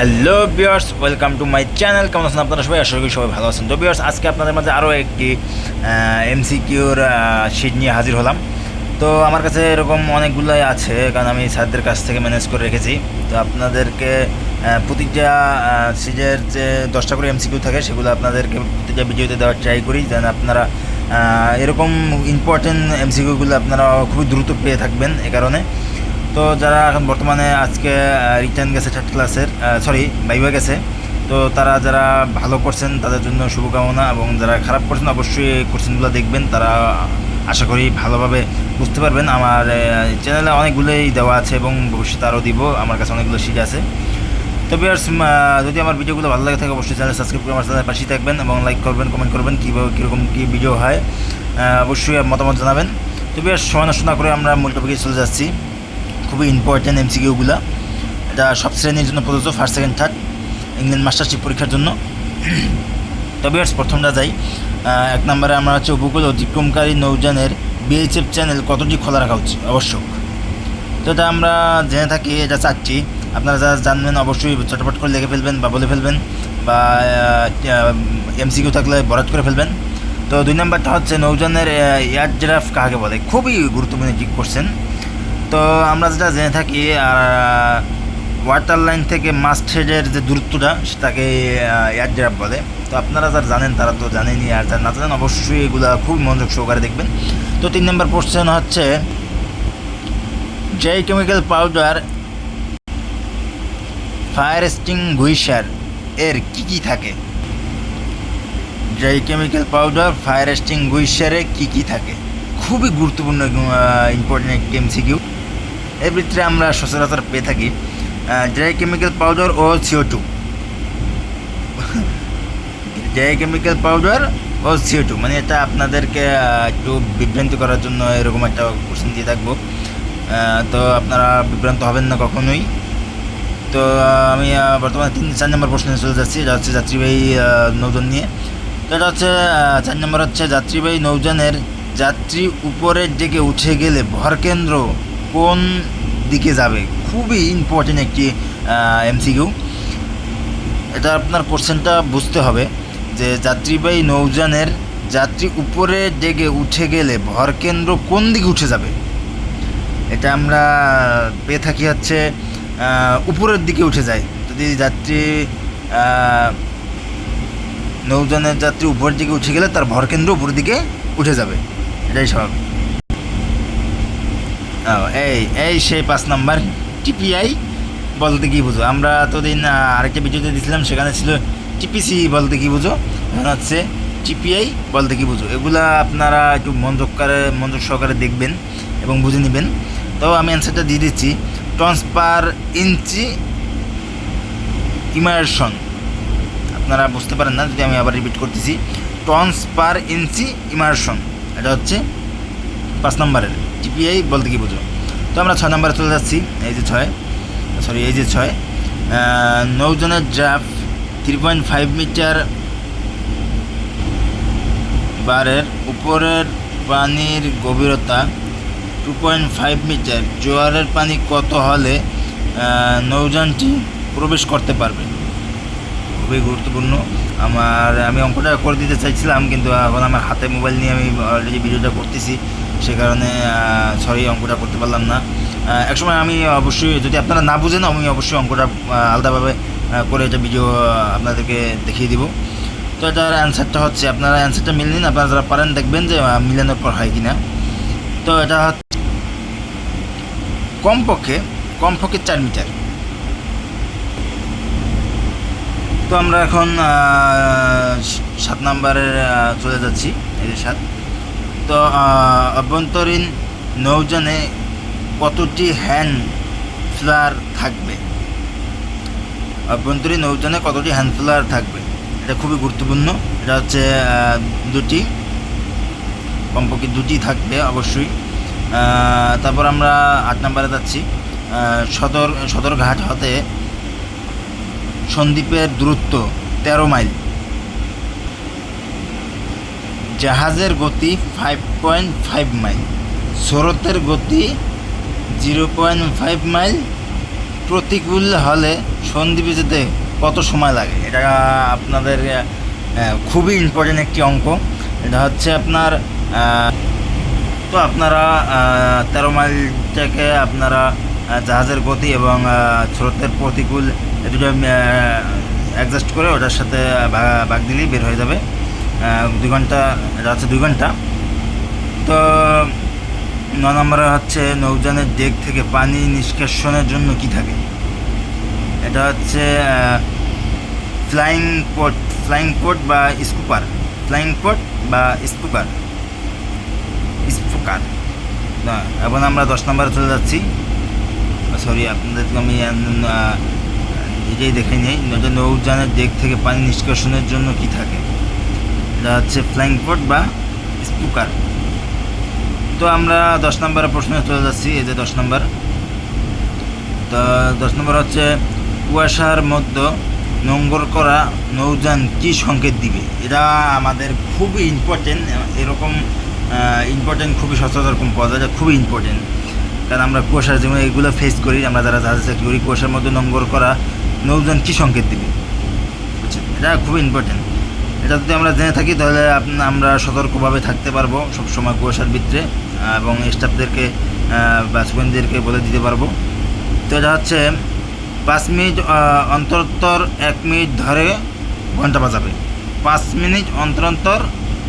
Hello viewers welcome to my channel কেমন আছেন আপনারা সবাই? আশা করি সবাই ভালো আছেন। তো বিয়ার্স আজকে আপনাদের মাঝে আরও একটি এমসিকিউর শিট নিয়ে হাজির হলাম। তো, আমার কাছে এরকম অনেকগুলোই আছে, কারণ আমি স্যারদের কাছ থেকে ম্যানেজ করে রেখেছি। তো, আপনাদেরকে প্রতিটা সিজের যে দশটা করে এমসিকিউ থাকে, সেগুলো আপনাদেরকে প্রতিটা ভিডিওতে দেওয়ার ট্রাই করি, যেন আপনারা এরকম ইম্পর্টেন্ট এমসিকিউগুলো আপনারা খুবই দ্রুত পেয়ে থাকবেন এ কারণে। তো যারা এখন বর্তমানে আজকে রিটার্ন গেছে থার্ড ক্লাসের সরি বাইবা গেছে, তো তারা যারা ভালো করছেন, তাদের জন্য শুভকামনা এবং যারা খারাপ করছেন, অবশ্যই কোশ্চেনগুলো দেখবেন। তারা আশা করি ভালোভাবে বুঝতে পারবেন। আমার চ্যানেলে অনেকগুলোই দেওয়া আছে এবং ভবিষ্যতে আরও দিব। আমার কাছে অনেকগুলো শিট আছে। তো বিয়ার্স যদি আমার ভিডিওগুলো ভালো লাগে থাকে, অবশ্যই চ্যানেল সাবস্ক্রাইব করে আমার চ্যানেলের পাশেই থাকবেন এবং লাইক করবেন কমেন্ট করবেন কীভাবে কীরকম কী ভিডিও হয়। অবশ্যই মতামত জানাবেন। তো বিয়ার্স সময় নষ্ট না করে আমরা মূল টপিকে চলে যাচ্ছি। খুবই ইম্পর্ট্যান্ট এমসিকিউগুলো এটা সব শ্রেণির জন্য প্রযোজ্য first second third inland mastership পরীক্ষার জন্য। তবে প্রথমটা যাই। এক নম্বরে আমরা হচ্ছে উপকূল অতিক্রমকারী নৌযানের বিএইচএফ চ্যানেল কতটি খোলা রাখা উচিত আবশ্যক তো এটা আমরা জেনে থাকি, এটা চারটি। আপনারা যারা জানবেন অবশ্যই চটপট করে লিখে ফেলবেন বা বলে ফেলবেন বা এমসিকিউ থাকলে বরাদ করে ফেলবেন। তো দুই নম্বরটা হচ্ছে নৌযানের এয়ার ড্রাফ কাকে বলে? খুবই গুরুত্বপূর্ণ ঠিক করছেন তো আমরা যেটা জেনে থাকি, আর ওয়াটার লাইন থেকে মাস্ট হেডের যে দূরত্বটা, সেটাকে এয়ার ড্রাফ বলে। তো আপনারা যারা জানেন, তারা তো জানেনই, আর যারা না জানেন, অবশ্যই এগুলা খুব মনোযোগ সহকারে দেখবেন। তো তিন নম্বর কোশ্চেন হচ্ছে, যে কেমিক্যাল পাউডার ফায়ার এক্সটিংগুইশার এর কি কি থাকে? যে কেমিক্যাল পাউডার ফায়ার এক্সটিংগুইশারে কি কি থাকে? খুবই গুরুত্বপূর্ণ ইম্পর্টেন্ট একটি এমসিকিউ এর ভিতরে আমরা সচরাচর পেয়ে থাকি ড্রাই কেমিক্যাল পাউডার ও C O two dry chemical powder ও সিও টু মানে এটা আপনাদেরকে একটু বিভ্রান্তি করার জন্য এরকম একটা কোশ্চেন দিয়ে থাকব। তো আপনারা বিভ্রান্ত হবেন না কখনোই। তো আমি বর্তমানে তিন, চার নম্বর প্রশ্নে চলে যাচ্ছি, এটা হচ্ছে যাত্রীবাহী নৌজন নিয়ে। তো এটা হচ্ছে চার নম্বর হচ্ছে যাত্রীবাহী নৌযানের যাত্রী উপরের দিকে উঠে গেলে ভরকেন্দ্র কোন দিকে যাবে? খুবই ইম্পর্টেন্ট একটি এমসিকিউ এটা আপনার কোশ্চেনটা বুঝতে হবে যে যাত্রীবাহী নৌযানের যাত্রী উপরে ডেগে উঠে গেলে ভরকেন্দ্র কোন দিকে উঠে যাবে? এটা আমরা পেয়ে থাকি হচ্ছে উপরের দিকে উঠে যায়। যদি যাত্রী নৌযানের যাত্রী উপরের দিকে উঠে গেলে তার ভরকেন্দ্র উপরের দিকে উঠে যাবে। এটাই স্বাভাবিক। এই এই সেই পাঁচ নাম্বার টিপিআই বলতে কি বুঝো। আমরা এতদিন আহ, আরেকটা ভিডিওতে দিয়েছিলাম সেখানে ছিল টিপিসি বলতে কি বুঝো। এখন হচ্ছে টিপিআই বলতে কি বুঝো। এগুলা আপনারা একটু মনোযোগ করে মনোযোগ সহকারে দেখবেন এবং বুঝে নেবেন। তো আমি অ্যান্সারটা দিয়ে দিচ্ছি। টনস পার ইঞ্চি ইমার্শন আপনারা বুঝতে পারেন না যদি আমি আবার রিপিট করতেছি। টনস পার ইঞ্চি ইমার্শন এটা হচ্ছে পাঁচ নম্বরের। টিপিআই বলতে কি বুঝো? তো আমরা ছয় নম্বরে চলে যাচ্ছি এই যে ছয় সরি এই যে ছয়। নৌজনের draught three point five metre বারের উপরের পানির গভীরতা টু পয়েন্ট ফাইভ মিটার জোয়ারের পানি কত হলে আহ, নৌযানটি প্রবেশ করতে পারবে? খুবই গুরুত্বপূর্ণ। আমার আমি অঙ্কটা করে দিতে চাইছিলাম কিন্তু এখন আমার হাতে মোবাইল নিয়ে আমি অলরেডি ভিডিওটা করতেছি। সে কারণে সরি অঙ্কটা করতে পারলাম না। একসময় আমি অবশ্যই, যদি আপনারা না বুঝেন, আমি অবশ্যই অঙ্কটা আলাদাভাবে করে এটা ভিডিও আপনাদেরকে দেখিয়ে দিব। তো এটার অ্যান্সারটা হচ্ছে, আপনারা অ্যান্সারটা মিল নিন, আপনারা যারা পারেন দেখবেন যে মিলানোর পর হয় কিনা। তো এটা হচ্ছে, কমপক্ষে কমপক্ষে চার মিটার। তো আমরা এখন সাত নাম্বারের চলে যাচ্ছি, এই সাত। অভ্যন্তরীণ নৌযানে কতটি হ্যান্ড ফ্লার থাকবে? অভ্যন্তরীণ নৌযানে কতটি হ্যান্ড ফ্লার থাকবে? এটা খুবই গুরুত্বপূর্ণ। এটা হচ্ছে দুটি, কমপক্ষে দুটি থাকবে অবশ্যই। তারপর আমরা আট নম্বরে যাচ্ছি। সদর, সদরঘাট হতে সন্দ্বীপের দূরত্ব তেরো মাইল। জাহাজের গতি ফাইভ পয়েন্ট ফাইভ মাইল স্রোতের গতি জিরো পয়েন্ট ফাইভ মাইল প্রতিকূল হলে সন্ধিপে যেতে কত সময় লাগে? এটা, আপনাদের খুবই ইম্পর্টেন্ট একটি অঙ্ক। এটা হচ্ছে আপনার তো আপনারা তেরো মাইল থেকে আপনারা জাহাজের গতি এবং স্রোতের প্রতিকূল দুটো অ্যাডজাস্ট করে ওটার সাথে ভাগ দিলেই বের হয়ে যাবে। দুই ঘণ্টা হচ্ছে দুই ঘণ্টা। তো, ন নম্বরে হচ্ছে নৌযানের ডেক থেকে পানি নিষ্কাশনের জন্য কি থাকে? এটা হচ্ছে ফ্লাইং পোর্ট ফ্লাইং পোর্ট বা স্কুপার ফ্লাইং পোর্ট বা স্পুকার স্পুকার এখন আমরা দশ নম্বরে চলে যাচ্ছি। সরি আপনাদেরকে আমি নিজেই দেখে নিই। নৌযানের ডেক থেকে পানি নিষ্কাশনের জন্য কি থাকে? হচ্ছে ফ্লাইং পোর্ট বা স্পুকার। তো আমরা দশ নম্বরের প্রশ্নে চলে যাচ্ছি, এই যে দশ নম্বর। তো দশ নম্বর হচ্ছে, কুয়াশার মধ্যে নোংর করা নৌযান কি সংকেত দিবে? এটা আমাদের খুবই ইম্পর্টেন্ট এরকম ইম্পর্টেন্ট খুবই কম পাওয়া যায় খুবই ইম্পর্টেন্ট কারণ আমরা কুয়াশার যেমন এগুলো ফেস করি, আমরা যারা জাহাজে চাকরি করি, কুয়াশার মধ্যে নোংর করা নৌযান কি সংকেত দিবে? এটা খুবই ইম্পর্টেন্ট এটা যদি আমরা জেনে থাকি তাহলে আমরা সতর্কভাবে থাকতে পারব সবসময় কুয়াশার ভিতরে এবং স্টাফদেরকে বা বলে দিতে পারব। তো এটা হচ্ছে পাঁচ মিনিট আহ, অন্তর অন্তর এক মিনিট ধরে ঘণ্টা বাজাবে। পাঁচ মিনিট অন্তর অন্তর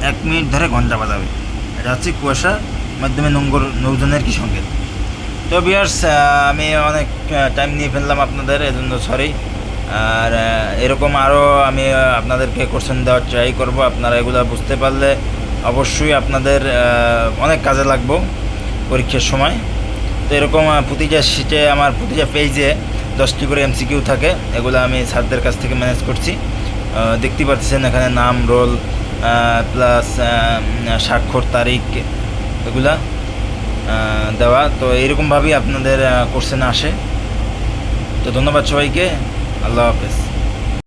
এক মিনিট ধরে ঘণ্টা বাজাবে। এটা হচ্ছে কুয়াশার মাধ্যমে নোংর নৌজনের কি সংকেত। তো বিয়ার্স আমি অনেক টাইম নিয়ে ফেললাম আপনাদের এজন্য সরি আর এরকম আরও আমি আপনাদেরকে কোশ্চেন দেওয়ার ট্রাই করব। আপনারা এগুলো বুঝতে পারলে অবশ্যই আপনাদের অনেক কাজে লাগবো পরীক্ষার সময়। তো এরকম প্রতিটা শিটে আমার প্রতিটা পেজে দশটি করে এমসিকিউ থাকে। এগুলো আমি স্যারদের কাছ থেকে ম্যানেজ করছি। দেখতে পাচ্ছেন এখানে নাম রোল প্লাস স্বাক্ষর, তারিখ এগুলা দেওয়া। তো এইরকমভাবেই আপনাদের কোশ্চেন আসে। তো ধন্যবাদ সবাইকে। আল্লাহ হাফেজ